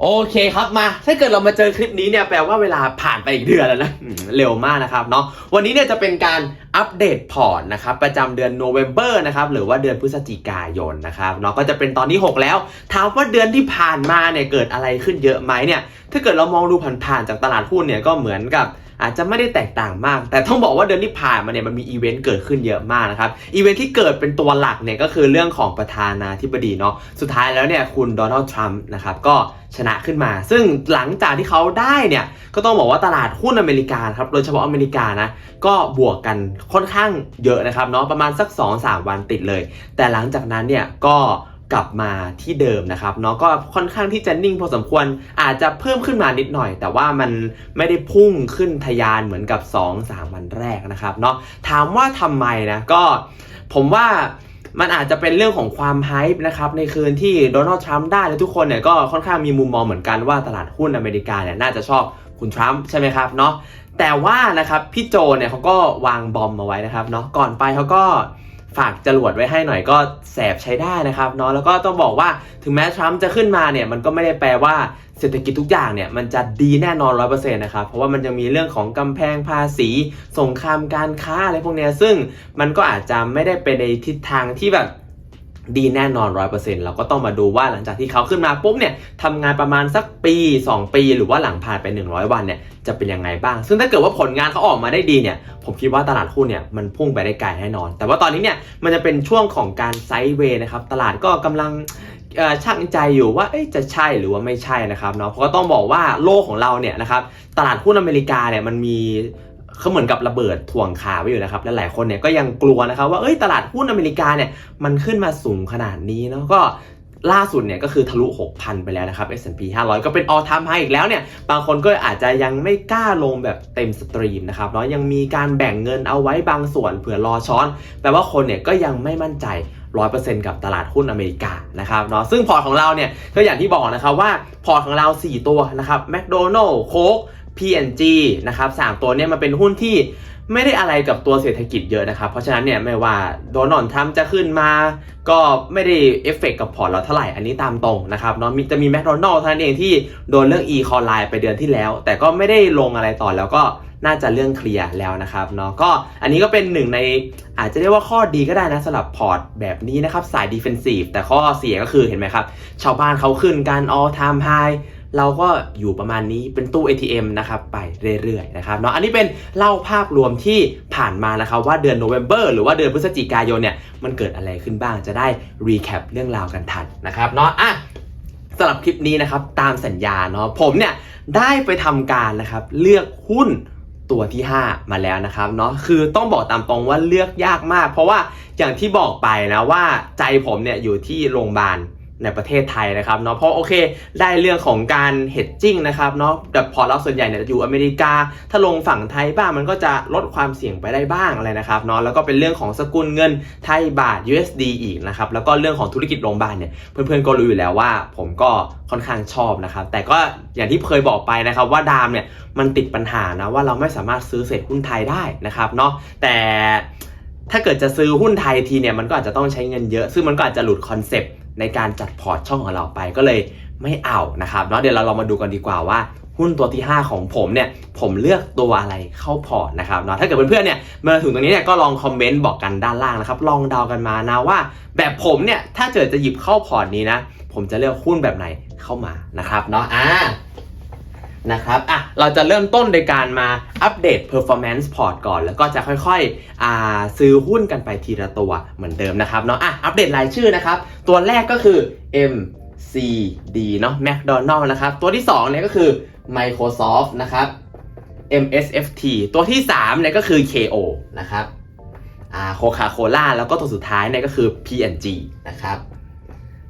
โอเคครับมา ถ้าเกิดเรามาเจอคลิปนี้เนี่ยแปลว่าเวลาผ่านไปอีกเดือนแล้วนะ เร็วมากนะครับเนาะวันนี้เนี่ยจะเป็นการอัปเดตพอร์ตนะครับประจำเดือนโนเวม ber นะครับหรือว่าเดือนพฤศจิกายนนะครับเนาะก็จะเป็นตอนที่ 6 แล้ว ถามว่าเดือนที่ผ่านมาเนี่ยเกิดอะไรขึ้นเยอะไหมเนี่ยถ้าเกิดเรามองดูผ่านๆจากตลาดหุ้นเนี่ยก็เหมือนกับ อาจจะไม่ได้แตกต่างมาก แต่ต้องบอกว่าเดือนที่ผ่านมาเนี่ยมันมีอีเวนต์เกิดขึ้นเยอะมากนะครับอีเวนต์ที่เกิดเป็นตัวหลักเนี่ยก็คือเรื่องของประธานาธิบดีเนาะสุดท้ายแล้วเนี่ยคุณโดนัลด์ทรัมป์นะครับก็ชนะขึ้นมา ซึ่งหลังจากที่เขาได้เนี่ยก็ต้องบอกว่าตลาดหุ้นอเมริกาครับโดยเฉพาะอเมริกานะก็บวกกันค่อนข้างเยอะนะครับเนาะประมาณสัก 2-3 วันติดเลย แต่หลังจากนั้นเนี่ยก็ กลับมาที่เดิมนะครับเนาะก็ค่อนข้างที่จะนิ่งพอสมควรอาจจะเพิ่มขึ้นมานิดหน่อย แต่ว่ามันไม่ได้พุ่งขึ้นทะยานเหมือนกับ 2-3 วันแรกนะครับเนาะถามว่าทำไมนะก็ผมว่ามันอาจจะเป็นเรื่องของความไฮป์นะครับในคืนที่โดนัลด์ทรัมป์ได้แล้วทุกคนเนี่ยก็ค่อนข้างมีมุมมองเหมือนกันว่าตลาดหุ้นอเมริกาเนี่ยน่าจะชอบคุณทรัมป์ใช่ไหมครับเนาะแต่ว่านะครับพี่โจเนี่ยเขาก็วางบอมมาไว้นะครับเนาะก่อนไปเขาก็ ฝากจรวดไว้ให้หน่อยก็แสบใช้ได้นะครับเนาะแล้วก็ต้องบอกว่าถึงแม้ทรัมป์จะขึ้นมาเนี่ยมันก็ไม่ได้แปลว่าเศรษฐกิจทุกอย่างเนี่ยมันจะดีแน่นอนร้อยเปอร์เซ็นะครับเพราะว่ามันยังมีเรื่องของกำแพงภาษีสงครามการค้าอะไรพวกเนี้ยซึ่งมันก็อาจจะไม่ได้ไปในทิศทางที่แบบ ดีแน่นอน 100%เราก็ต้องมาดูว่าหลังจากที่เขาขึ้นมาปุ๊บเนี่ยทำงานประมาณสักปี 2 ปี หรือว่าหลังผ่านไป 100 วันเนี่ยจะเป็นยังไงบ้าง ซึ่งถ้าเกิดว่าผลงานเขาออกมาได้ดีเนี่ยผมคิดว่าตลาดหุ้นเนี่ยมันพุ่งไปได้ไกลแน่นอน แต่ว่าตอนนี้เนี่ยมันจะเป็นช่วงของการไซด์เวย์นะครับตลาดก็กำลังช่างใจอยู่ว่าจะใช่หรือว่าไม่ใช่นะครับเนาะเพราะก็ต้องบอกว่าโลกของเราเนี่ยนะครับตลาดหุ้นอเมริกาเนี่ยมันมี เขาเหมือนกับระเบิดถ่วงขาไว้อยู่นะครับและหลายคนเนี่ยก็ยังกลัวนะครับว่าเอ้ยตลาดหุ้นอเมริกาเนี่ยมันขึ้นมาสูงขนาดนี้เนาะก็ล่าสุดเนี่ยก็คือทะลุ 6,000 ไปแล้วนะครับ S&P 500 ก็เป็น all time high อีกแล้วเนี่ย บางคนก็อาจจะยังไม่กล้าลงแบบเต็มสตรีมนะครับเนาะยังมีการแบ่งเงินเอาไว้บางส่วนเผื่อรอช้อน แปลว่าคนเนี่ยก็ยังไม่มั่นใจ 100%กับตลาดหุ้นอเมริกานะครับเนาะซึ่งพอร์ตของเราเนี่ยก็อย่างที่บอกนะครับว่าพอร์ตของเรา 4 ตัวนะครับ McDonald Coke P&G น P&G นะครับสามตัวเนี่ยมันเป็นหุ้นที่ไม่ได้อะไรกับตัวเศรษฐกิจเยอะนะครับ เพราะฉะนั้นเนี่ยไม่ว่าโดนัลด์ทรัมจะขึ้นมา ก็ไม่ได้เอฟเฟกต์กับพอร์ตเราเท่าไหร่อันนี้ตามตรงนะครับเนาะมีจะมีแมคโดนัลด์ท่านเองที่โดนเรื่อง e คอ l ไลน์ไปเดือนที่แล้ว แต่ก็ไม่ได้ลงอะไรต่อแล้วก็น่าจะเรื่องเคลียร์แล้วนะครับเนาะก็อันนี้ก็เป็นหนึ่งในอาจจะเรียกว่าข้อดีก็ได้นะสำหรับพอร์ตแบบนี้นะครับสายดิเฟนซีฟแต่ข้อเสียก็คือเห็นไหมครับ ชาวบ้านเขาขึ้นการ all time high เราก็อยู่ประมาณนี้เป็นตู้ ATM นะครับไปเรื่อยๆนะครับเนาะอันนี้เป็นเล่าภาพรวมที่ผ่านมานะครับว่าเดือนโนเวม ber หรือว่าเดือนพฤศจิกายนเนี่ยมันเกิดอะไรขึ้นบ้างจะได้รีแคปเรื่องราวกันทันนะครับเนาะอะสำหรับคลิปนี้นะครับตามสัญญาเนาะผมเนี่ยได้ไปทำการนะครับเลือกหุ้นตัวที่ 5 มาแล้วนะครับเนาะคือต้องบอกตามตรงว่าเลือกยากมาก เพราะว่าอย่างที่บอกไปนะว่าใจผมเนี่ยอยู่ที่โรงพยาบาล ในประเทศไทยนะครับเนาะเพราะโอเค ได้เรื่องของการเฮดจิ้งนะครับเนาะแต่พอเราส่วนใหญ่เนี่ยอยู่อเมริกา ถ้าลงฝั่งไทยบ้างมันก็จะลดความเสี่ยงไปได้บ้างอะไรนะครับเนาะแล้วก็เป็นเรื่องของสกุลเงินไทยบาท USD อีกนะครับแล้วก็เรื่องของธุรกิจโรงพยาบาลเนี่ยเพื่อนๆก็รู้อยู่แล้วว่า ผมก็ค่อนข้างชอบนะครับแต่ก็อย่างที่เคยบอกไปนะครับว่าดามเนี่ยมันติดปัญหานะว่าเราไม่สามารถซื้อเศษหุ้นไทยได้นะครับเนาะแต่ถ้าเกิดจะซื้อหุ้นไทยทีเนี่ยมันก็อาจจะต้องใช้เงินเยอะ ซึ่งมันก็อาจจะหลุดคอนเซปต์ ในการจัดพอร์ตช่องของเราไปก็เลยไม่เอานะครับเนาะเดี๋ยวเราลองมาดูกันดีกว่าว่าหุ้นตัวที่ 5 ของผมเนี่ยผมเลือกตัวอะไรเข้าพอร์ตนะครับเนาะถ้าเกิดเพื่อนๆเนี่ยมาถึงตรงนี้เนี่ยก็ลองคอมเมนต์บอกกันด้านล่างนะครับลองเดากันมานะว่า แบบผมเนี่ยถ้าเกิดจะหยิบเข้าพอร์ตนี้นะ ผมจะเลือกหุ้นแบบไหนเข้ามานะครับเนาะอ่า นะครับอะเราจะเริ่มต้นโดยการมาอัปเดต performance port ก่อน แล้วก็จะค่อยๆอ่าซื้อหุ้นกันไปทีละตัวเหมือนเดิมนะครับเนาะอะอัปเดตรายชื่อนะครับ ตัวแรกก็คือ MCD เนาะ McDonald นะครับ ตัวที่2เนี่ยก็คือ Microsoft นะครับ MSFT ตัวที่3เนี่ยก็คือ KO นะครับอ่า Coca-Cola แล้วก็ตัวสุดท้ายเนี่ยก็คือ P&G นะครับ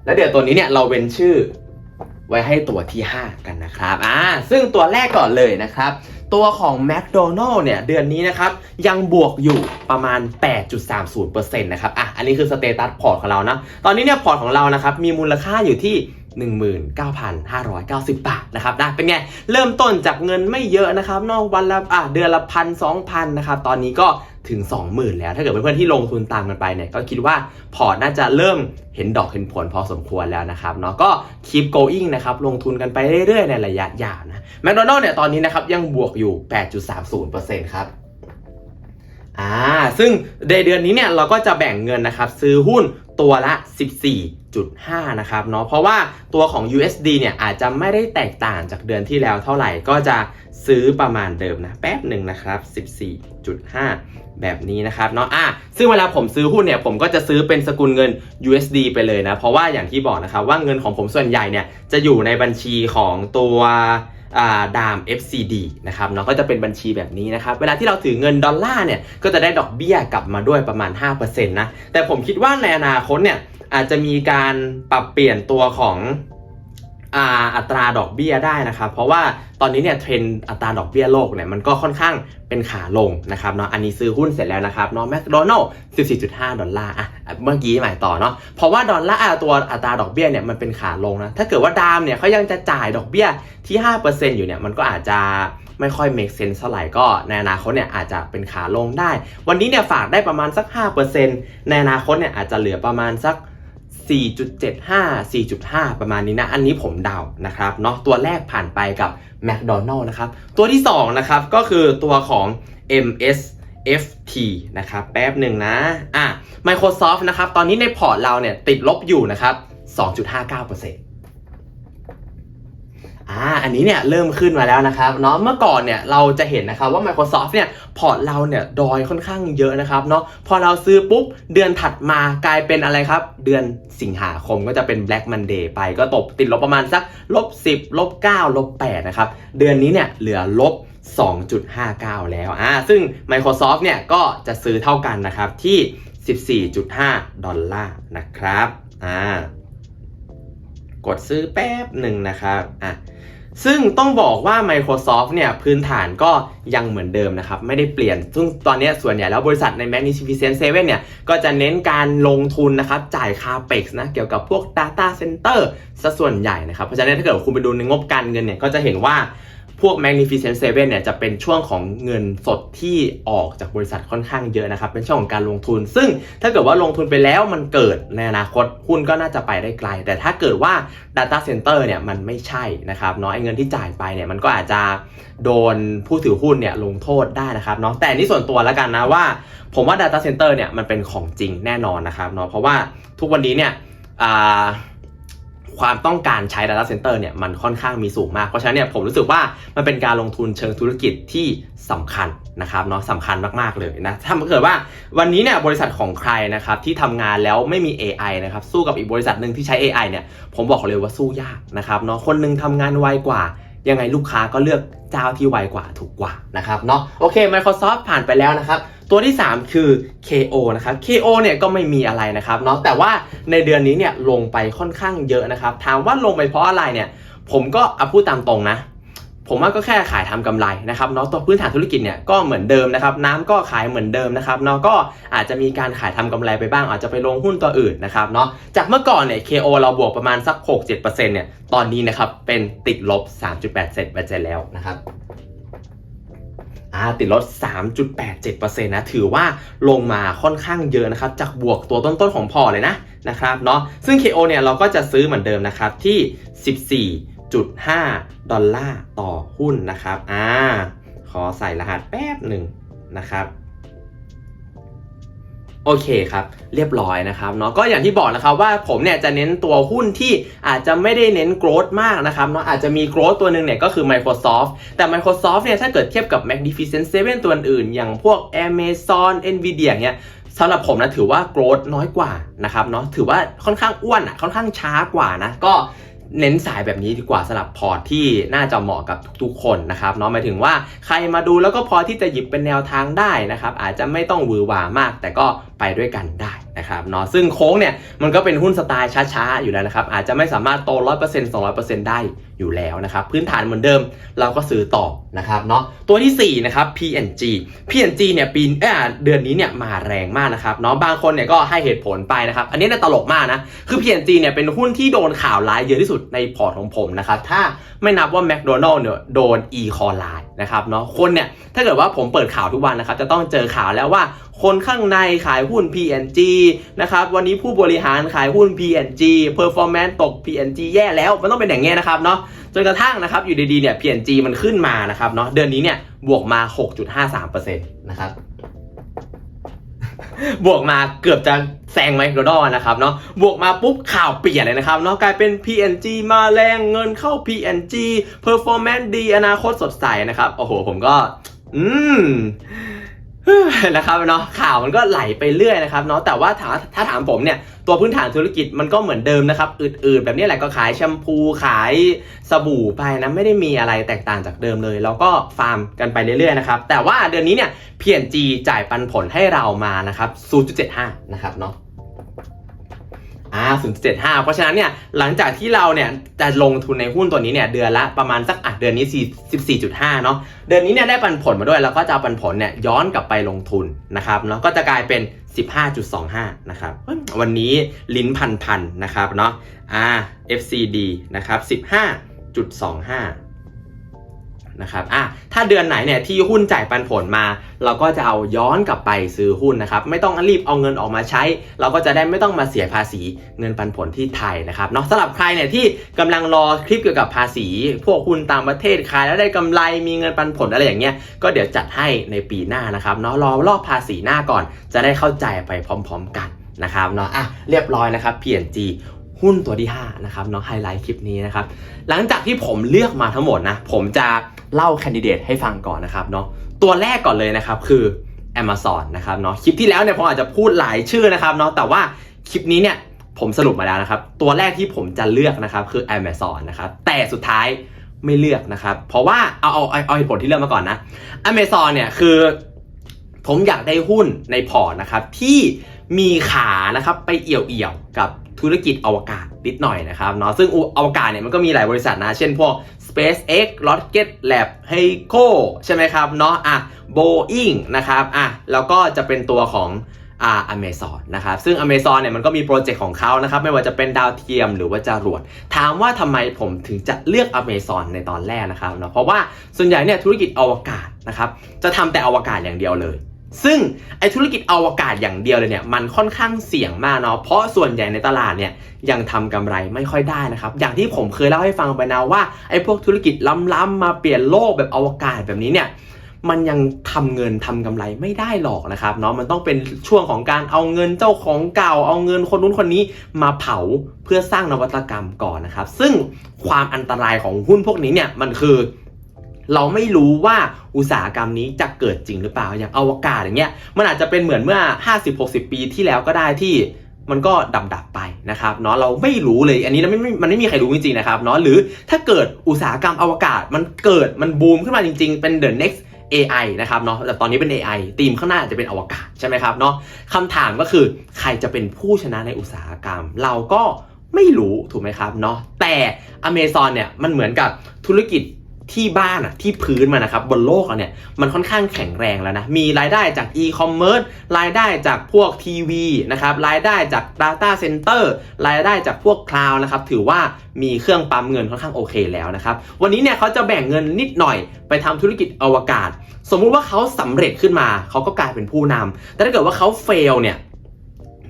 แล้วเดี๋ยวตัวนี้เนี่ยเราเว้นชื่อ ไว้ให้ตัวที่ 5 กันนะครับอ่าซึ่งตัวแรกก่อนเลยนะครับ ตัวของ McDonald เนี่ย เดือนนี้นะครับ ยังบวกอยู่ประมาณ 8.30%นะครับอะอันนี้คือสเตตัสพอร์ตของเรานะตอนนี้เนี่ยพอร์ตของเรานะครับ มีมูลค่าอยู่ที่19,590 บาทนะครับนะเป็นไง เริ่มต้นจากเงินไม่เยอะนะครับ นอกวันละอะเดือนละพันสองพันนะครับ ตอนนี้ก็ ถึง 20,000 แล้ว ถ้าเกิดเพื่อนๆที่ลงทุนตามกันไปเนี่ยก็คิดว่าพอร์ตน่าจะเริ่มเห็นดอกเห็นผลพอสมควรแล้วนะครับเนาะก็ keep going นะครับลงทุนกันไปเรื่อยๆ ในระยะยาวนะแมคโดนัลล์เนี่ยตอนนี้นะครับยังบวกอยู่ 8.30%ครับ อ่าซึ่งในเดือนนี้เนี่ยเราก็จะแบ่งเงินนะครับซื้อหุ้นตัวละ 14.5 นะครับเนาะเพราะว่าตัวของ USD เนี่ยอาจจะไม่ได้แตกต่างจากเดือนที่แล้วเท่าไหร่ก็จะซื้อประมาณเดิมนะแป๊บหนึ่งนะครับ 14.5 แบบนี้นะครับเนาะอะซึ่งเวลาผมซื้อหุ้นเนี่ยผมก็จะซื้อเป็นสกุลเงิน USD ไปเลยนะ เพราะว่าอย่างที่บอกนะครับว่าเงินของผมส่วนใหญ่เนี่ยจะอยู่ในบัญชีของตัว ดาม FCD นะครับเนาะก็จะเป็นบัญชีแบบนี้นะครับ เวลาที่เราถือเงินดอลลาร์เนี่ยก็จะได้ดอกเบี้ยกลับมาด้วยประมาณ 5%นะแต่ผมคิดว่าในอนาคตเนี่ยอาจจะมีการปรับเปลี่ยนตัวของ อัตราดอกเบี้ยได้นะครับ เพราะว่าตอนนี้เนี่ยเทรนด์อัตราดอกเบี้ยโลกเนี่ยมันก็ค่อนข้างเป็นขาลงนะครับเนาะอันนี้ซื้อหุ้นเสร็จแล้วนะครับเนาะแมคโดนัลล์14.5 ดอลลาร์อะเมื่อกี้หมายต่อเนาะเพราะว่าดอลลาร์อะตัวอัตราดอกเบี้ยเนี่ยมันเป็นขาลงนะถ้าเกิดว่าดามเนี่ยเขายังจะจ่ายดอกเบี้ยที่ 5%อยู่เนี่ยมันก็อาจจะไม่ค่อย make sense เท่าไหร่ก็ในอนาคตเนี่ยอาจจะเป็นขาลงได้ วันนี้เนี่ยฝากได้ประมาณสัก 5%ในอนาคตเนี่ยอาจจะเหลือประมาณสัก 4.75 4.5 ประมาณนี้นะ อันนี้ผมเดานะครับเนาะตัวแรกผ่านไปกับ McDonald นะครับ ตัวที่ 2 นะครับ ก็คือตัวของ MSFT นะครับ แป๊บหนึ่งนะ อะ Microsoft นะครับ ตอนนี้ในพอร์ตเราเนี่ย ติดลบอยู่นะครับ 2.59% อ่าอันนี้เนี่ยเริ่มขึ้นมาแล้วนะครับเนาะเมื่อก่อนเนี่ยเราจะเห็นนะครับว่า Microsoft เนี่ยพอร์ตเราเนี่ยดอยค่อนข้างเยอะนะครับเนาะพอเราซื้อปุ๊บเดือนถัดมากลายเป็นอะไรครับ เดือนสิงหาคมก็จะเป็น Black Monday ไปก็ตกติดลบประมาณสักลบ10ลบ9ลบ8นะครับเดือนนี้เนี่ยเหลือลบ2.59 แล้วอ่าซึ่ง Microsoft เนี่ยก็จะซื้อเท่ากันนะครับที่ 14.5 ดอลลาร์นะครับอ่า กดซื้อแป๊บหนึ่งนะครับอะซึ่งต้องบอกว่า Microsoft เนี่ยพื้นฐานก็ยังเหมือนเดิมนะครับ ไม่ได้เปลี่ยน ซึ่งตอนนี้ส่วนใหญ่แล้วบริษัทใน Magnificent Seven เนี่ย ก็จะเน้นการลงทุนนะครับ จ่าย CAPEX นะเกี่ยวกับพวก Data Center ซะส่วนใหญ่นะครับ เพราะฉะนั้นถ้าเกิดคุณไปดูในงบการเงินเนี่ย ก็จะเห็นว่า พวก Magnificent Seven เนี่ยจะเป็นช่วงของเงินสดที่ออกจากบริษัทค่อนข้างเยอะนะครับ เป็นช่วงของการลงทุน ซึ่งถ้าเกิดว่าลงทุนไปแล้วมันเกิดในอนาคตหุ้นก็น่าจะไปได้ไกล แต่ถ้าเกิดว่า Data Center เนี่ยมันไม่ใช่นะครับเนาะไอ้เงินที่จ่ายไปเนี่ยมันก็อาจจะโดนผู้ถือหุ้นเนี่ยลงโทษได้นะครับเนาะแต่นี่ส่วนตัวแล้วกันนะว่า ผมว่า Data Center เนี่ยมันเป็นของจริงแน่นอนนะครับเนาะเพราะว่าทุกวันนี้เนี่ยอ่า ความต้องการใช้ Data Center เนี่ยมันค่อนข้างมีสูงมาก เพราะฉะนั้นเนี่ยผมรู้สึกว่ามันเป็นการลงทุนเชิงธุรกิจที่สำคัญนะครับเนาะสำคัญมากๆเลยนะถ้าเกิดว่าวันนี้เนี่ยบริษัทของใครนะครับที่ทำงานแล้วไม่มี AI นะครับสู้กับอีกบริษัทหนึ่งที่ใช้ AI เนี่ยผมบอกเลยว่าสู้ยากนะครับเนาะคนหนึงทำงานไวกว่า ยังไงลูกค้าก็เลือกเจ้าที่ไวกว่าถูกกว่านะครับเนาะโอเค Microsoft ผ่านไปแล้วนะครับ ตัวที่ 3 คือ KO นะครับ KO เนี่ยก็ไม่มีอะไรนะครับเนาะแต่ว่าในเดือนนี้เนี่ยลงไปค่อนข้างเยอะนะครับ ถามว่าลงไปเพราะอะไรเนี่ย ผมก็เอาพูดตามตรงนะ ผมว่าก็แค่ขายทำกำไรนะครับเนาะตัวพื้นฐานธุรกิจเนี่ยก็เหมือนเดิมนะครับน้ำก็ขายเหมือนเดิมนะครับเนาะก็อาจจะมีการขายทำกำไรไปบ้าง อาจจะไปลงหุ้นตัวอื่นนะครับเนาะจากเมื่อก่อนเนี่ย KO เราบวกประมาณสัก 6-7%เนี่ยตอนนี้นะครับเป็นติดลบ 3.8%แล้วนะครับอ่าติดลด 3.87%นะ ถือว่าลงมาค่อนข้างเยอะนะครับ จากบวกตัวต้นๆของพอเลยนะนะครับเนาะ ซึ่ง KO เนี่ยเราก็จะซื้อเหมือนเดิมนะครับที่ 14.5ดอลลาร์ต่อหุ้นนะครับอ่าขอใส่รหัสแป๊บหนึ่งนะครับโอเคครับ เรียบร้อยนะครับเนาะก็อย่างที่บอกนะครับว่าผมเนี่ยจะเน้นตัวหุ้นที่อาจจะไม่ได้เน้น growth มากนะครับเนาะอาจจะมี growth ตัวหนึ่งเนี่ยก็คือ Microsoft แต่ Microsoft เนี่ยถ้าเกิดเทียบกับ Magnificent Seven ตัวอื่น อย่างพวก Amazon Nvidia เนี่ยสำหรับผมนะถือว่า growth น้อยกว่านะครับเนาะถือว่าค่อนข้างอ้วนอะค่อนข้างช้ากว่านะก็ เน้นสายแบบนี้ดีกว่าสลับพอร์ตที่น่าจะเหมาะกับทุกๆ คนนะครับเนาะหมายถึงว่าใครมาดูแล้วก็พอที่จะหยิบเป็นแนวทางได้นะครับ อาจจะไม่ต้องวือหวามาก แต่ก็ไปด้วยกันได้นะครับเนาะซึ่งโค้งเนี่ยมันก็เป็นหุ้นสไตล์ช้าๆ อยู่แล้วนะครับ อาจจะไม่สามารถโต 100% 200%ได้อยู่แล้วนะครับ พื้นฐานเหมือนเดิมเราก็ซื้อต่อนะครับเนาะตัวที่4นะครับ PNG PNG เนี่ยปีเอ่เดือนนี้เนี่ยมาแรงมากนะครับเนาะบางคนเนี่ยก็ให้เหตุผลไปนะครับอันนี้เนี่ยตลกมากนะคือ PNG เนี่ยเป็นหุ้นที่โดนข่าวร้ายเยอะที่สุดในพอร์ตของผมนะครับถ้าไม่นับว่า McDonald เนี่ยโดน e c o l i นะครับเนาะคนเนี่ยถ้าเกิดว่าผมเปิดข่าวทุกวันนะครับจะต้องเจอข่าวแล้วว่า คนข้างในขายหุ้น PNG นะครับวันนี้ผู้บริหารขายหุ้น PNG performance ตก PNG แย่แล้ว มันต้องเป็นอย่างเงี้ยนะครับเนาะจนกระทั่งนะครับอยู่ดีๆเนี่ย PNG มันขึ้นมานะครับเนาะเดือนนี้เนี่ยบวกมา 6.53%นะครับบวกมาเกือบจะแซงไมโครดอนะครับเนาะบวกมาปุ๊บข่าวเปลี่ยนเลยนะครับเนาะกลายเป็น PNG มาแรงเงินเข้า PNG performance ดีอนาคตสดใสนะครับ โอ้โห ผมก็ อืม นะครับเนาะข่าวมันก็ไหลไปเรื่อยนะครับเนาะแต่ว่าถามถ้าถามผมเนี่ยตัวพื้นฐานธุรกิจมันก็เหมือนเดิมนะครับอื่นๆแบบนี้แหละก็ขายแชมพูขายสบู่ไปนะไม่ได้มีอะไรแตกต่างจากเดิมเลยเราก็ฟาร์มกันไปเรื่อยๆนะครับแต่ว่าเดือนนี้เนี่ยเพียนจีจ่ายปันผลให้เรามานะครับ 0.75 นะครับเนาะ อ่า0.75 เพราะฉะนั้นเนี่ยหลังจากที่เราเนี่ยจะลงทุนในหุ้นตัวนี้เนี่ยเดือนละประมาณสักอะเดือนนี้ 14.5 เนาะเดือนนี้เนี่ยได้ปันผลมาด้วย แล้วก็จะปันผลเนี่ยย้อนกลับไปลงทุนนะครับเนาะก็จะกลายเป็น 15.25 นะครับ วันนี้ลิ้นพันพันๆนะครับเนาะอ่า FCD นะครับ 15.25 นะครับอะถ้าเดือนไหนเนี่ยที่หุ้นจ่ายปันผลมา เราก็จะเอาย้อนกลับไปซื้อหุ้นนะครับ ไม่ต้องรีบเอาเงินออกมาใช้ เราก็จะได้ไม่ต้องมาเสียภาษีเงินปันผลที่ไทยนะครับเนาะสำหรับใครเนี่ยที่กำลังรอคลิปเกี่ยวกับภาษี พวกหุ้นต่างประเทศขายแล้วได้กำไรมีเงินปันผลอะไรอย่างเงี้ยก็เดี๋ยวจัดให้ในปีหน้านะครับเนาะรอรอบภาษีหน้าก่อน จะได้เข้าใจไปพร้อม ๆ กันนะครับเนาะอะเรียบร้อยนะครับ PNG หุ้นตัวที่5นะครับเนาะไฮไลท์คลิปนี้นะครับหลังจากที่ผมเลือกมาทั้งหมดนะผมจะ เล่าแคนดิเดตให้ฟังก่อนนะครับเนาะตัวแรกก่อนเลยนะครับคือ Amazon นะครับเนาะคลิปที่แล้วเนี่ยผมอาจจะพูดหลายชื่อนะครับเนาะแต่ว่าคลิปนี้เนี่ยผมสรุปมาแล้วนะครับ ตัวแรกที่ผมจะเลือกนะครับคือ Amazon นะครับแต่สุดท้ายไม่เลือกนะครับ เพราะว่าเอาเอาเอาเหตุผลที่เลือกมาก่อนนะ Amazon เนี่ยคือ ผมอยากได้หุ้นในพอร์ตนะครับที่ มีขานะครับไปเอี่ยวๆกับธุรกิจอวกาศนิดหน่อยนะครับเนาะซึ่งอวกาศเนี่ยมันก็มีหลายบริษัทนะ เช่นพวก SpaceX Rocket Lab Heiko ใช่ไหมครับเนาะอะ Boeing นะครับอะแล้วก็จะเป็นตัวของอ่า Amazon นะครับซึ่ง Amazon เนี่ยมันก็มีโปรเจกต์ของเขานะครับไม่ว่าจะเป็นดาวเทียมหรือว่าจรวด ถามว่าทำไมผมถึงจะเลือก Amazon ในตอนแรกนะครับเนาะเพราะว่าส่วนใหญ่เนี่ยธุรกิจอวกาศนะครับจะทำแต่อวกาศอย่างเดียวเลย ซึ่งไอธุรกิจอวกาศอย่างเดียวเลยเนี่ยมันค่อนข้างเสี่ยงมากเนาะเพราะส่วนใหญ่ในตลาดเนี่ยยังทำกำไรไม่ค่อยได้นะครับ อย่างที่ผมเคยเล่าให้ฟังไปนะว่าไอพวกธุรกิจล้ำๆมาเปลี่ยนโลกแบบอวกาศแบบนี้เนี่ยมันยังทำเงินทำกำไรไม่ได้หรอกนะครับเนาะมันต้องเป็นช่วงของการเอาเงินเจ้าของเก่า เอาเงินคนนู้นคนนี้มาเผาเพื่อสร้างนวัตกรรมก่อนนะครับ ซึ่งความอันตรายของหุ้นพวกนี้เนี่ยมันคือ เราไม่รู้ว่าอุตสาหกรรมนี้จะเกิดจริงหรือเปล่าอย่างอวกาศอย่างเงี้ยมันอาจจะเป็นเหมือนเมื่อ 50-60 ปีที่แล้วก็ได้ที่มันก็ดับดับไปนะครับเนาะเราไม่รู้เลยอันนี้มันไม่มันไม่มีใครรู้จริงๆนะครับเนาะหรือถ้าเกิดอุตสาหกรรมอวกาศมันเกิดมันบูมขึ้นมาจริงๆ เป็น the next AI นะครับเนาะแต่ตอนนี้เป็น AI ธีมข้างหน้าอาจจะเป็นอวกาศใช่ไหมครับเนาะคำถามก็คือใครจะเป็นผู้ชนะในอุตสาหกรรม เราก็ไม่รู้ถูกไหมครับเนาะแต่ Amazon เนี่ยมันเหมือนกับธุรกิจ ที่บ้านอะที่พื้นมันะครับบนโลกอะเนี่ยมันค่อนข้างแข็งแรงแล้วนะ มีรายได้จาก e-commerce รายได้จากพวกทีวีนะครับรายได้จาก Data Center รายได้จากพวกคลาวนะครับถือว่ามีเครื่องปั๊มเงินค่อนข้างโอเคแล้วนะครับ วันนี้เนี่ยเขาจะแบ่งเงินนิดหน่อยไปทำธุรกิจอวกาศ สมมุติว่าเขาสำเร็จขึ้นมาเขาก็กลายเป็นผู้นำแต่ถ้าเกิดว่าเขาเฟลเนี่ย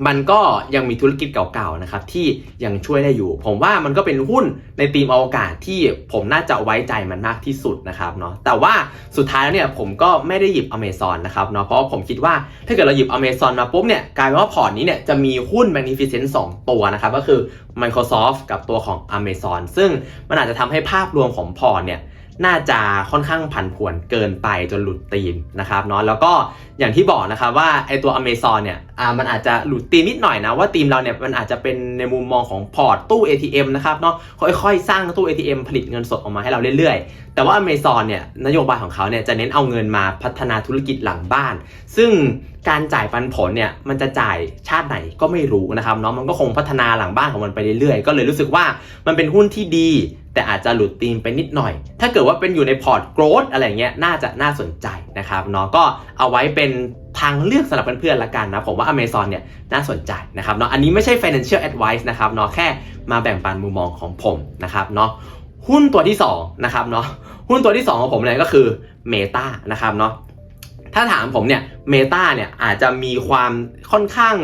มันก็ยังมีธุรกิจเก่าๆนะครับที่ยังช่วยได้อยู่ ผมว่ามันก็เป็นหุ้นในทีมอวกาศที่ผมน่าจะไว้ใจมันมากที่สุดนะครับเนาะแต่ว่าสุดท้ายแล้วเนี่ยผมก็ไม่ได้หยิบ Amazon นะครับเนาะเพราะผมคิดว่าถ้าเกิดเราหยิบ Amazon มาปุ๊บเนี่ยกลายเป็นว่าพอร์ตนี้เนี่ยจะมีหุ้น Magnificent 2 ตัวนะครับก็คือ Microsoft กับตัวของ Amazon ซึ่งมันอาจจะทำให้ภาพรวมของพอร์ตเนี่ย น่าจะค่อนข้างผันผวนเกินไปจนหลุดธีมนะครับเนาะแล้วก็อย่างที่บอกนะครับว่าไอตัว Amazon เนี่ยอ่ามันอาจจะหลุดธีมนิดหน่อยนะว่าธีมเราเนี่ยมันอาจจะเป็นในมุมมองของพอร์ตตู้ ATM นะครับเนาะค่อยๆ สร้างตู้ ATM ผลิตเงินสดออกมาให้เราเรื่อยๆ แต่ว่า Amazon เนี่ยนโยบายของเขาเนี่ยจะเน้นเอาเงินมาพัฒนาธุรกิจหลังบ้าน ซึ่งการจ่ายปันผลเนี่ยมันจะจ่ายชาติไหนก็ไม่รู้นะครับเนาะมันก็คงพัฒนาหลังบ้านของมันไปเรื่อยๆ ก็เลยรู้สึกว่ามันเป็นหุ้นที่ดี แต่อาจจะหลุดธีมไปนิดหน่อย ถ้าเกิดว่าเป็นอยู่ในพอร์ตโกรดอะไรเงี้ยน่าจะน่าสนใจนะครับเนาะก็เอาไว้เป็นทางเลือกสำหรับเพื่อนๆละกันนะ ผมว่า Amazon เนี่ยน่าสนใจนะครับเนาะอันนี้ไม่ใช่ financial advice นะครับเนาะแค่มาแบ่งปันมุมมองของผมนะครับเนาะหุ้นตัวที่2นะครับเนาะหุ้นตัวที่ 2 ของผมเนี่ยก็คือ Meta นะครับเนาะถ้าถามผมเนี่ย Meta เนี่ยอาจจะมีความค่อนข้าง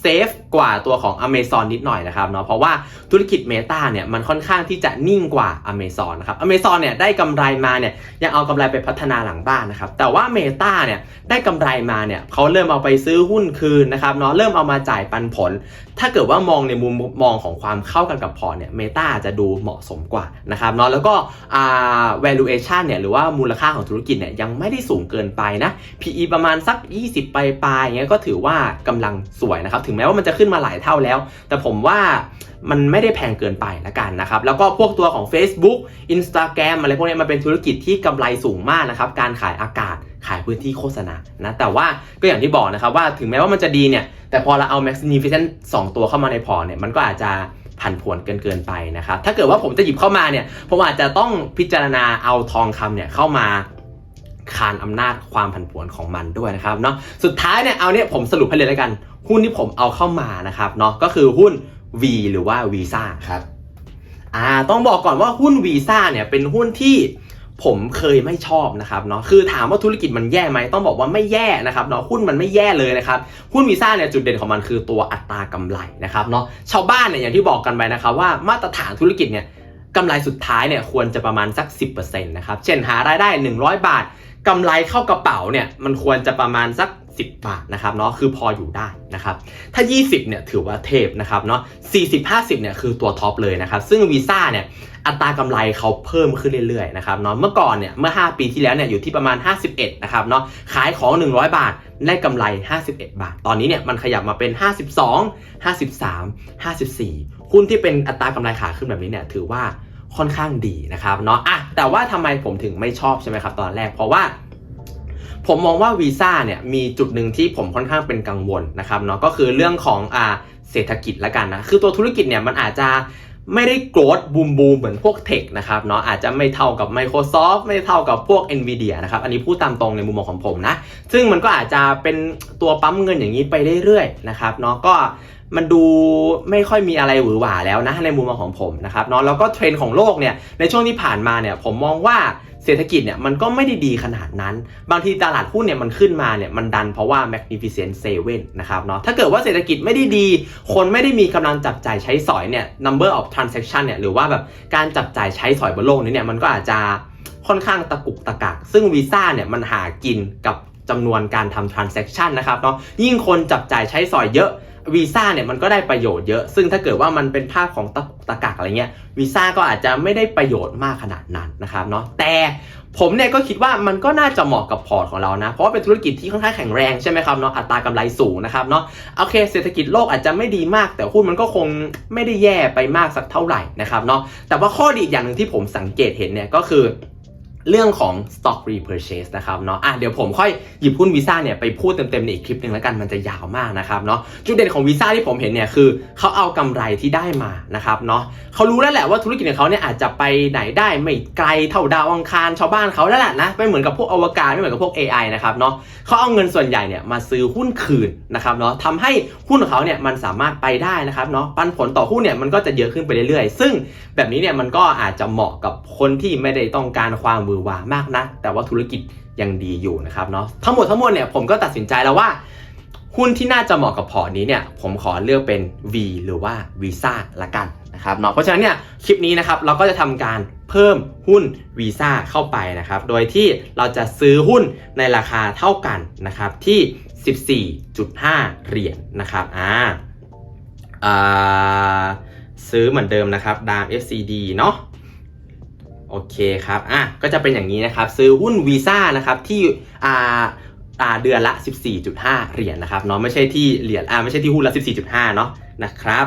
เซฟกว่าตัวของ Amazon นิดหน่อยนะครับเนาะเพราะว่าธุรกิจ Meta เนี่ยมันค่อนข้างที่จะนิ่งกว่า Amazon นะครับ Amazon เนี่ยได้กำไรมาเนี่ยยังเอากำไรไปพัฒนาหลังบ้านนะครับแต่ว่า Meta เนี่ยได้กำไรมาเนี่ยเขาเริ่มเอาไปซื้อหุ้นคืนนะครับเนาะเริ่มเอามาจ่ายปันผล ถ้าเกิดว่ามองในมุมมองของความเข้ากันกับพอร์ตเนี่ยเมตาจะดูเหมาะสมกว่านะครับเนาะแล้วก็ valuation เนี่ยหรือว่ามูลค่าของธุรกิจเนี่ยยังไม่ได้สูงเกินไปนะ PE ประมาณณสัก 20 ปลายๆอย่างเงี้ยก็ถือว่ากำลังสวยนะครับ ถึงแม้ว่ามันจะขึ้นมาหลายเท่าแล้ว แต่ผมว่ามันไม่ได้แพงเกินไปละกันนะครับ แล้วก็พวกตัวของ Facebook Instagram อะไรพวกนี้มันเป็นธุรกิจที่กำไรสูงมากนะครับ การขายอากาศขายพื้นที่โฆษณานะ แต่ว่าก็อย่างที่บอกนะครับว่าถึงแม้ว่ามันจะดีเนี่ย แต่พอเราเอา Magnificent 2 ตัวเข้ามาในพอเนี่ย มันก็อาจจะผันผวนเกินเกินไปนะครับ ถ้าเกิดว่าผมจะหยิบเข้ามาเนี่ย ผมอาจจะต้องพิจารณาเอาทองคำเนี่ยเข้ามา คานอำนาจความผันผวนของมันด้วยนะครับเนาะสุดท้ายเนี่ยเอาเนี่ยผมสรุปให้เลยแล้วกัน หุ้นที่ผมเอาเข้ามานะครับเนาะก็คือหุ้น V หรือว่า Visa ครับอ่าต้องบอกก่อนว่าหุ้น Visa เนี่ยเป็นหุ้นที่ผมเคยไม่ชอบนะครับเนาะคือถามว่าธุรกิจมันแย่ไหมต้องบอกว่าไม่แย่นะครับเนาะหุ้นมันไม่แย่เลยนะครับหุ้นวีซ่าเนี่ยจุดเด่นของมันคือตัวอัตรากำไรนะครับเนาะชาวบ้านเนี่ยอย่างที่บอกกันไปนะครับว่ามาตรฐานธุรกิจเนี่ยกำไรสุดท้ายเนี่ยควรจะประมาณสัก 10%นะครับเช่นหารายได้ 100 บาท กำไรเข้ากระเป๋าเนี่ยมันควรจะประมาณสัก 10 บาทนะครับเนาะคือพออยู่ได้นะครับถ้า 20เนี่ยถือว่าเทพนะครับเนาะ40 50เนี่ยคือตัวท็อปเลยนะครับซึ่งวีซ่าเนี่ยอัตรากำไรเขาเพิ่มขึ้นเรื่อยๆนะครับเนาะเมื่อก่อนเนี่ยเมื่อ 5 ปีที่แล้วเนี่ยอยู่ที่ประมาณ 51นะครับเนาะขายของ 100 บาทได้กำไร 51 บาท ตอนนี้เนี่ยมันขยับมาเป็น 52 53 54หุ้นที่เป็นอัตรากำไรขาขึ้นแบบนี้เนี่ยถือว่า ค่อนข้างดีนะครับเนาะอะแต่ว่าทำไมผมถึงไม่ชอบใช่ไหมครับ ตอนแรกเพราะว่า ผมมองว่าวีซ่าเนี่ยมีจุดหนึ่งที่ผมค่อนข้างเป็นกังวลนะครับเนาะก็คือเรื่องของอ่าเศรษฐกิจละกันนะคือตัวธุรกิจเนี่ยมันอาจจะไม่ได้โกรธบูมบูมเหมือนพวกเทคนะครับเนาะอาจจะไม่เท่ากับ Microsoft ไม่เท่ากับพวก Nvidia นะครับ อันนี้พูดตามตรงในมุมมองของผมนะ ซึ่งมันก็อาจจะเป็นตัวปั๊มเงินอย่างนี้ไปเรื่อยๆนะครับเนาะก็ มันดูไม่ค่อยมีอะไรหวือหวาแล้วนะในมุมมองของผมนะครับเนาะแล้วก็เทรนด์ของโลกเนี่ยในช่วงที่ผ่านมาเนี่ยผมมองว่าเศรษฐกิจเนี่ยมันก็ไม่ได้ดีขนาดนั้น บางทีตลาดหุ้นเนี่ยมันขึ้นมาเนี่ยมันดันเพราะว่า Magnificent Seven นะครับเนาะถ้าเกิดว่าเศรษฐกิจไม่ได้ดี คนไม่ได้มีกำลังจับจ่ายใช้สอยเนี่ย number of transaction เนี่ยหรือว่าแบบการจับจ่ายใช้สอยบนโลกนี้เนี่ยมันก็อาจจะค่อนข้างตะกุกตะกัก ซึ่งวีซ่าเนี่ยมันหากินกับจำนวนการทำ transaction นะครับเนาะยิ่งคนจับจ่ายใช้สอยเยอะ วีซ่าเนี่ยมันก็ได้ประโยชน์เยอะ ซึ่งถ้าเกิดว่ามันเป็นภาพของตะตะกักอะไรเงี้ยวีซ่าก็อาจจะไม่ได้ประโยชน์มากขนาดนั้นนะครับเนาะแต่ผมเนี่ยก็คิดว่ามันก็น่าจะเหมาะกับพอร์ตของเรานะ เพราะว่าเป็นธุรกิจที่ค่อนข้างแข็งแรงใช่ไหมครับเนาะอัตรากำไรสูงนะครับเนาะโอเค เศรษฐกิจโลกอาจจะไม่ดีมาก แต่หุ้นมันก็คงไม่ได้แย่ไปมากสักเท่าไหร่นะครับเนาะแต่ว่าข้อดีอย่างหนึ่งที่ผมสังเกตเห็นเนี่ยก็คือ เรื่องของ stock repurchase นะครับเนาะอะเดี๋ยวผมค่อยหยิบหุ้นวีซ่าเนี่ยไปพูดเต็มๆในอีกคลิปหนึ่งแล้วกันมันจะยาวมากนะครับเนาะจุดเด่นของวีซ่าที่ผมเห็นเนี่ยคือเขาเอากำไรที่ได้มานะครับเนาะเขารู้แล้วแหละว่าธุรกิจของเขาเนี่ยอาจจะไปไหนได้ไม่ไกลเท่าดาวอังคารชาวบ้านเขาแล้วแหละนะไม่เหมือนกับพวกอวกาศไม่เหมือนกับพวก AI นะครับเนาะเขาเอาเงินส่วนใหญ่เนี่ยมาซื้อหุ้นคืนนะครับเนาะทำให้หุ้นของเขาเนี่ยมันสามารถไปได้นะครับเนาะปันผลต่อหุ้นเนี่ยมันก็จะเยอะขึ้นไปเรื่อยๆ ซึ่งแบบนี้เนี่ยมันก็อาจจะเหมาะกับคนที่ไม่ได้ต้องการความอวามากนักแต่ว่าธุรกิจยังดีอยู่นะครับเนาะทั้งหมดทั้งมวลเนี่ยผมก็ตัดสินใจแล้วว่า หุ้นที่น่าจะเหมาะกับพอร์ตนี้เนี่ยผมขอเลือกเป็น V หรือว่า Visa ละกันนะครับเนาะเพราะฉะนั้นเนี่ยคลิปนี้นะครับเราก็จะทำการเพิ่มหุ้น Visa เข้าไปนะครับโดยที่เราจะซื้อหุ้นในราคาเท่ากันนะครับที่ 14.5 เหรียญนะครับอ่าอ่าซื้อเหมือนเดิมนะครับดาม FCD เนาะ โอเคครับ อะ ก็จะเป็นอย่างนี้นะครับ ซื้อหุ้นวีซ่านะครับที่อ่าอ่าเดือนละ 14.5 เหรียญนะครับเนาะไม่ใช่ที่เหรียญอ่าไม่ใช่ที่หุ้นละ 14.5 เนาะนะครับ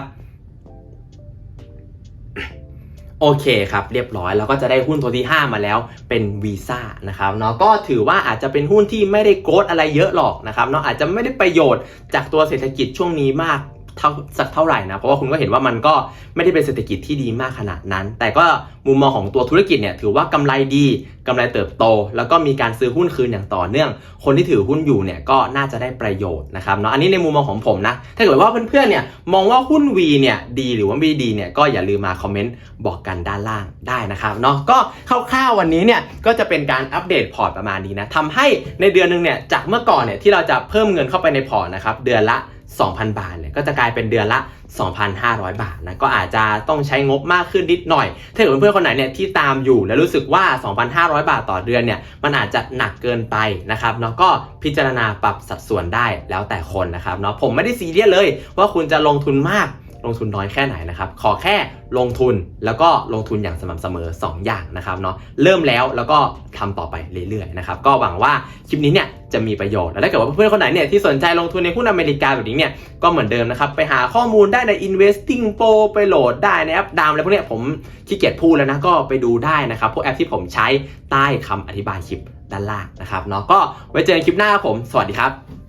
โอเคครับเรียบร้อยแล้วก็จะได้หุ้นตัวที่ 5 มาแล้วเป็นวีซ่านะครับเนาะก็ถือว่าอาจจะเป็นหุ้นที่ไม่ได้โกดอะไรเยอะหรอกนะครับเนาะอาจจะไม่ได้ประโยชน์จากตัวเศรษฐกิจช่วงนี้มาก เท่าสักเท่าไหร่นะ เพราะว่าคุณก็เห็นว่ามันก็ไม่ได้เป็นเศรษฐกิจที่ดีมากขนาดนั้น แต่ก็มุมมองของตัวธุรกิจเนี่ยถือว่ากำไรดีกำไรเติบโต แล้วก็มีการซื้อหุ้นคืนอย่างต่อเนื่อง คนที่ถือหุ้นอยู่เนี่ยก็น่าจะได้ประโยชน์นะครับเนาะอันนี้ในมุมมองของผมนะ ถ้าเกิดว่าเพื่อนๆเนี่ยมองว่าหุ้น V เนี่ยดีหรือว่าไม่ดีเนี่ยก็อย่าลืมมาคอมเมนต์บอกกันด้านล่างได้นะครับเนาะก็คร่าวๆวันนี้เนี่ยก็จะเป็นการอัปเดตพอร์ตประมาณนี้นะทำให้ในเดือนหนึงเนี่ยจากเมื่อก่อนเนี่ยที่เราจะเพิ่มเงินเข้าไปในพอร์ตนะครับเดือนละ 2,000 บาทเนี่ยก็จะกลายเป็นเดือนละ 2,500 บาทนะก็อาจจะต้องใช้งบมากขึ้นนิดหน่อย ถ้าเกิดเพื่อนๆคนไหนเนี่ยที่ตามอยู่และรู้สึกว่า 2,500 บาทต่อเดือนเนี่ยมันอาจจะหนักเกินไปนะครับเนาะก็พิจารณาปรับสัดส่วนได้แล้วแต่คนนะครับเนาะผมไม่ได้ซีเรียสเลยว่าคุณจะลงทุนมาก ลงทุนน้อยแค่ไหนนะครับขอแค่ลงทุนแล้วก็ลงทุนอย่างสม่ำเสมอ 2 อย่างนะครับเนาะเริ่มแล้วแล้วก็ทำต่อไปเรื่อยๆนะครับก็หวังว่าคลิปนี้เนี่ยจะมีประโยชน์ แล้วถ้าเกิดว่าเพื่อนๆคนไหนเนี่ยที่สนใจลงทุนในหุ้นอเมริกาแบบนี้เนี่ยก็เหมือนเดิมนะครับไปหาข้อมูลได้ใน investing pro ไปโหลดได้ในแอปดามอะไรพวกเนี้ยผมขี้เกียจพูดแล้วนะก็ไปดูได้นะครับพวกแอปที่ผมใช้ใต้คำอธิบายคลิปด้านล่างนะครับเนาะก็ไว้เจอกันคลิปหน้าครับผม สวัสดีครับ